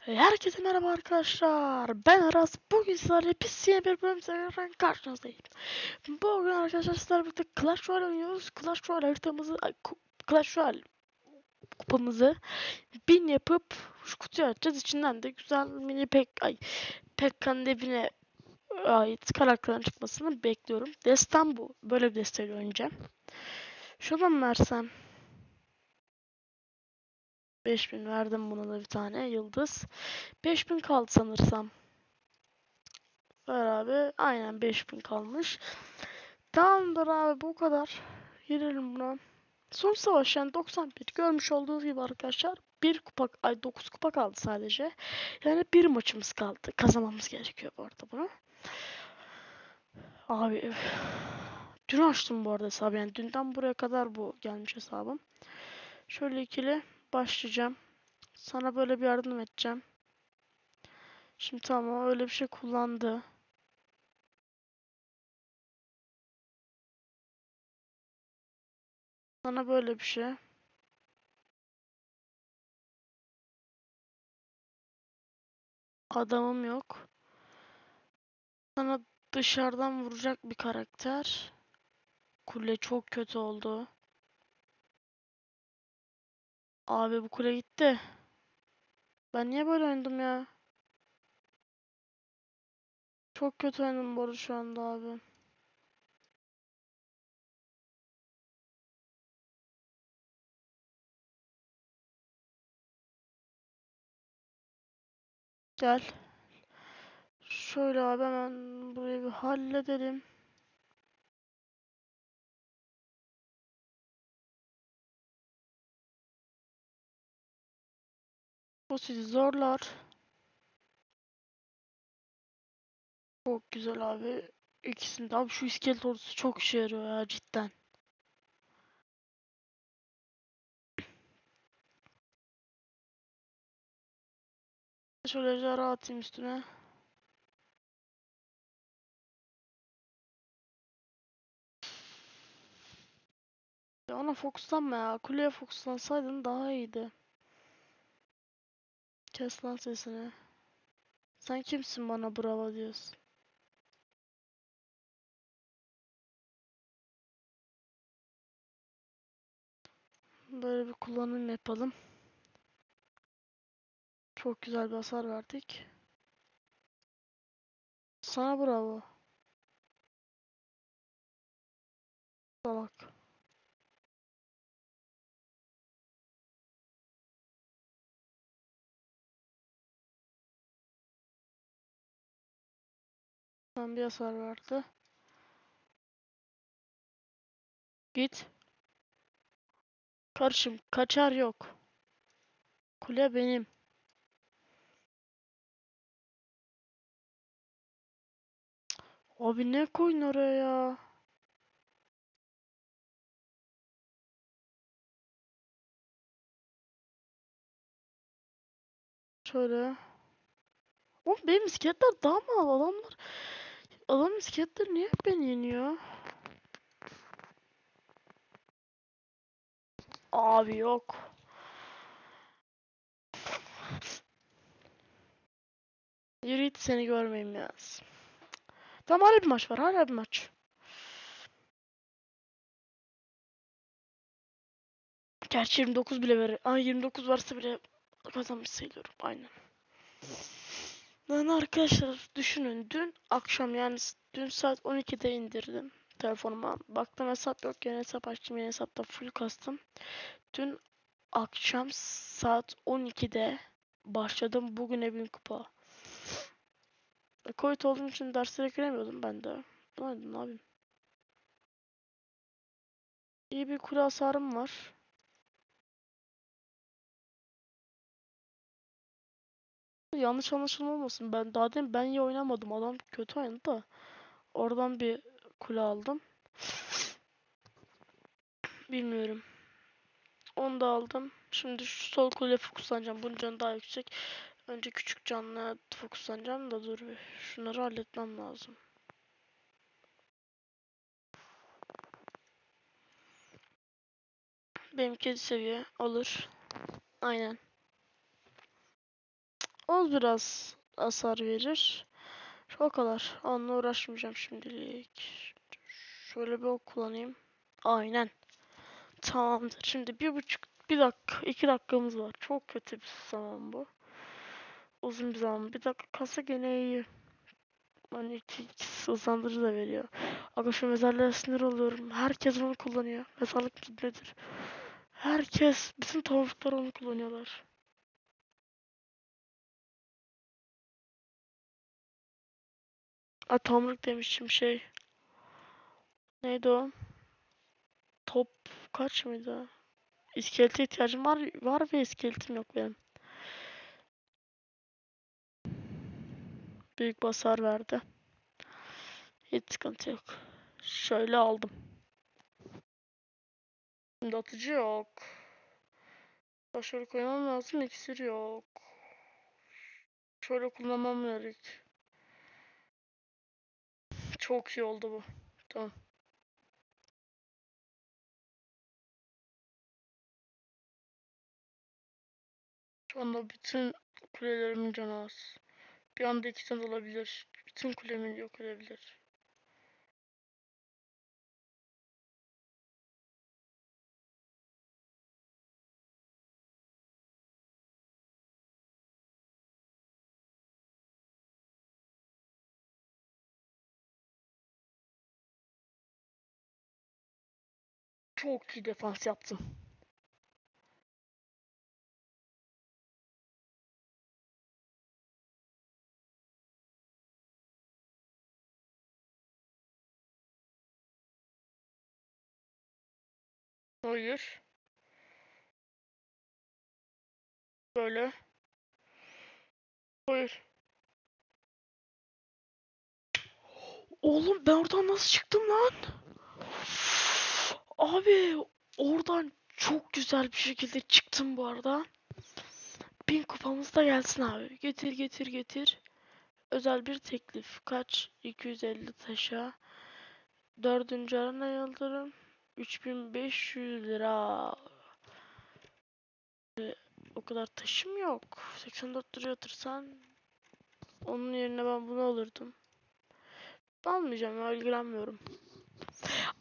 Herkese merhaba arkadaşlar. Ben Aras. Bugün sizlerle pis yeni bir bölüm serisinden karşınızdayım. Bugün arkadaşlar sizlerle birlikte Clash Royale oynuyoruz. Clash Royale haritamızı, Clash Royale kupamızı bin yapıp şu kutuyu açacağız. İçinden de güzel mini pek, ay, Pekkan evine ait karakterlerin çıkmasını bekliyorum. Destan bu. Böyle bir desteğiyle oynayacağım. Şuradan versem? 5000 verdim buna da bir tane yıldız. 5000 kaldı sanırsam. Ver abi. Aynen 5000 kalmış. Tamamdır abi bu kadar. Girelim buna. Son savaş yani 91. Görmüş olduğunuz gibi arkadaşlar. Bir kupa, ay 9 kupa kaldı sadece. Yani bir maçımız kaldı. Kazanmamız gerekiyor bu arada bunu. Abi. Dün açtım bu arada hesabı. Yani dünden buraya kadar bu gelmiş hesabım. Şöyle ikili başlayacağım. Sana böyle bir yardım edeceğim. Şimdi tamam öyle bir şey kullandı. Sana böyle bir şey. Adamım yok. Sana dışarıdan vuracak bir karakter. Kule çok kötü oldu. Abi bu kule gitti. Ben niye böyle oynadım ya? Çok kötü oynadım arada şu anda abi. Gel. Şöyle abi hemen burayı bir halledelim. Bu sizi zorlar. Çok güzel abi. İkisinde abi şu iskelet ordusu çok işe yarıyor ya cidden. Şöyle ejderha atayım üstüne. Ona fokuslanma ya. Kuleye fokuslansaydın daha iyiydi. Kes lan sesini. Sen kimsin bana bravo diyorsun? Böyle bir kullanım yapalım. Çok güzel bir hasar verdik. Sana bravo. Salak. Tam bir hasar verdi. Git. Karışım. Kaçar yok. Kule benim. Abi ne koyun oraya ya? Şöyle. Oğlum benim iskeletler daha mı al adamlar? Adam iskeletler niye hep beni yeniyor? Abi yok. Yürü git seni görmeyeyim ya. Tamam hala bir maç var hala bir maç. Gerçi 29 bile verir. Aa 29 varsa bile kazanmış sayılıyorum. Aynen. Yani arkadaşlar düşünün dün akşam yani dün saat 12'de indirdim telefonuma. Baktım hesap yok yeni hesap açtım yeni hesapta full kastım. Dün akşam saat 12'de başladım bugüne bin kupa. E, Covid olduğum için derslere giremiyordum ben de. Ne yapayım? İyi bir kule hasarım var. Yanlış anlaşılma olmasın. Ben daha demin ben iyi oynamadım. Adam kötü oynadı da. Oradan bir kule aldım. Bilmiyorum. Onu da aldım. Şimdi şu sol kule fokuslanacağım. Bunun canı daha yüksek. Önce küçük canlıya fokuslanacağım da dur bir. Şunları halletmem lazım. Benim 7 seviye olur. Aynen. Oz biraz hasar verir. O kadar. Onunla uğraşmayacağım şimdilik. Şöyle bir ok kullanayım. Aynen. Tamamdır. Şimdi bir buçuk, bir dakika, iki dakikamız var. Çok kötü bir zaman bu. Uzun bir zaman. Bir dakika kasa gene iyi. Hani iki, ikisi hızlandırıcı da veriyor. Aga şu mezarlara sinir oluyorum. Herkes onu kullanıyor. Mezarlık nedir? Herkes, bütün tavuklar onu kullanıyorlar. Ay tomruk demişim şey. Neydi o? Top kaç mıydı? İskelete ihtiyacım var var ve iskeletim yok benim. Büyük basar verdi. Hiç sıkıntı yok. Şöyle aldım. Şimdi atıcı yok. Şöyle koymam lazım. İksir yok. Şöyle kullanmam gerek. Çok iyi oldu bu. Tamam. Şu anda bütün kulelerimin canı az. Bir anda iki tane olabilir. Bütün kulemi yok edebilir. Çok iyi defans yaptım. Hayır. Böyle. Hayır. Oğlum ben oradan nasıl çıktım lan? Abi oradan çok güzel bir şekilde çıktım bu arada. Bin kupamız da gelsin abi. Getir getir getir. Özel bir teklif. Kaç? 250 taşa. Dördüncü arana yıldırım. 3500 lira. Ee, o kadar taşım yok. 84 lira yatırsan onun yerine ben bunu alırdım. Almayacağım ya ilgilenmiyorum.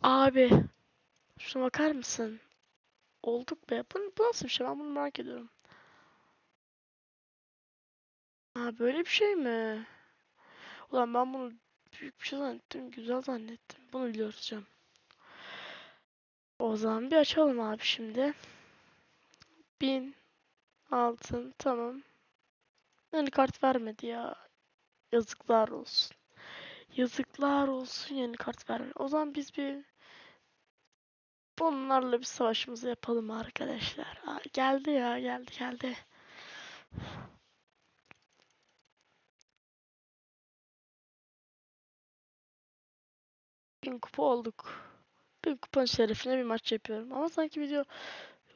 Abi şuna bakar mısın? Olduk be. Bu, bu nasıl bir şey? Ben bunu merak ediyorum. Ha böyle bir şey mi? Ulan ben bunu büyük bir şey zannettim. Güzel zannettim. Bunu biliyoruz canım. O zaman bir açalım abi şimdi. Bin altın tamam. Yeni kart vermedi ya. Yazıklar olsun. Yazıklar olsun yeni kart vermedi. O zaman biz bir bunlarla bir savaşımızı yapalım arkadaşlar. Aa, geldi ya geldi geldi. Bin kupa olduk. Bin kupanın şerefine bir maç yapıyorum. Ama sanki video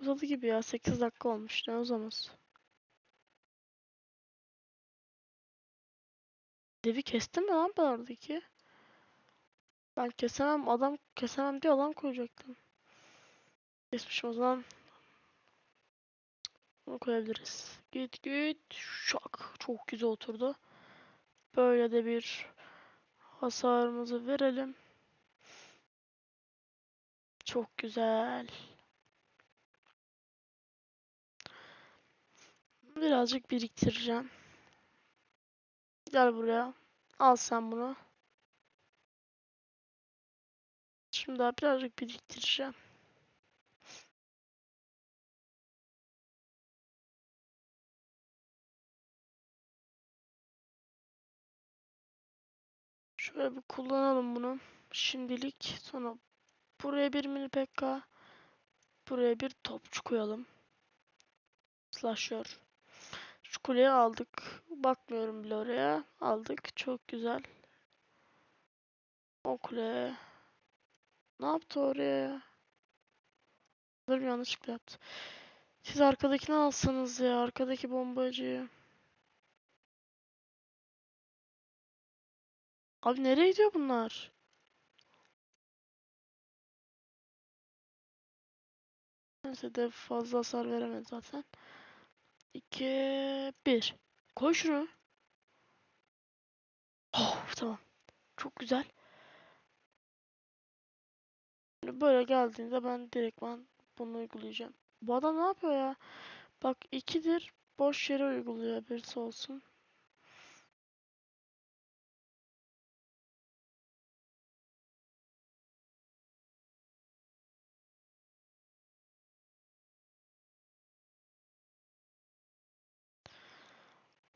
uzadı gibi ya. 8 dakika olmuş. Ne uzamaz. Devi kestim mi lan ben oradaki? Ben kesemem adam kesemem diye alan koyacaktım. Kesmişim o zaman. Bunu koyabiliriz. Git git. Şak. Çok güzel oturdu. Böyle de bir hasarımızı verelim. Çok güzel. Birazcık biriktireceğim. Gel buraya. Al sen bunu. Şimdi daha birazcık biriktireceğim. Şöyle bir kullanalım bunu. Şimdilik. Sonra buraya bir mini pekka. Buraya bir topçu koyalım. Slasher. Şu kuleyi aldık. Bakmıyorum bile oraya. Aldık. Çok güzel. O kule. Ne yaptı oraya? Sanırım yanlışlıkla yaptı. Siz arkadakini alsanız ya. Arkadaki bombacıyı. Abi nereye gidiyor bunlar? Neyse de fazla hasar veremedi zaten. 2 1 Koy şunu. Oh, tamam. Çok güzel. Böyle geldiğinde ben direktman bunu uygulayacağım. Bu adam ne yapıyor ya? Bak ikidir boş yere uyguluyor birisi olsun.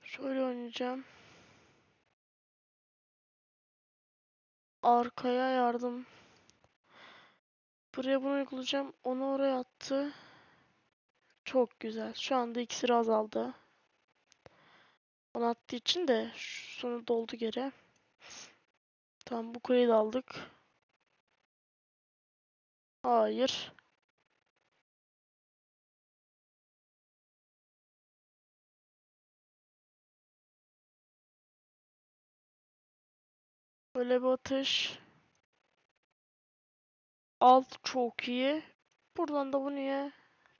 Şöyle oynayacağım. Arkaya yardım. Buraya bunu uygulayacağım. Onu oraya attı. Çok güzel. Şu anda iksiri azaldı. Onu attığı için de sonra doldu geri. Tamam bu kuleyi de aldık. Hayır. Böyle bir atış. Alt çok iyi. Buradan da bunu ye.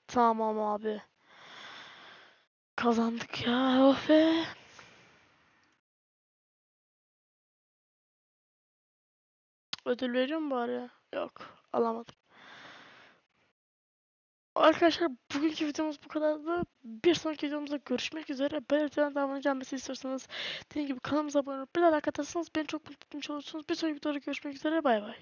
Tamam abi. Kazandık ya. Oh be. Ödül veriyor mu bari? Yok. Alamadım. Arkadaşlar bugünkü videomuz bu kadardı. Bir sonraki videomuzda görüşmek üzere. Böyle devamlı gelmesi istiyorsanız dediğim gibi kanalımıza abone olup bir like atarsanız beni çok mutlu etmiş olursunuz. Bir sonraki videoda görüşmek üzere. Bay bay.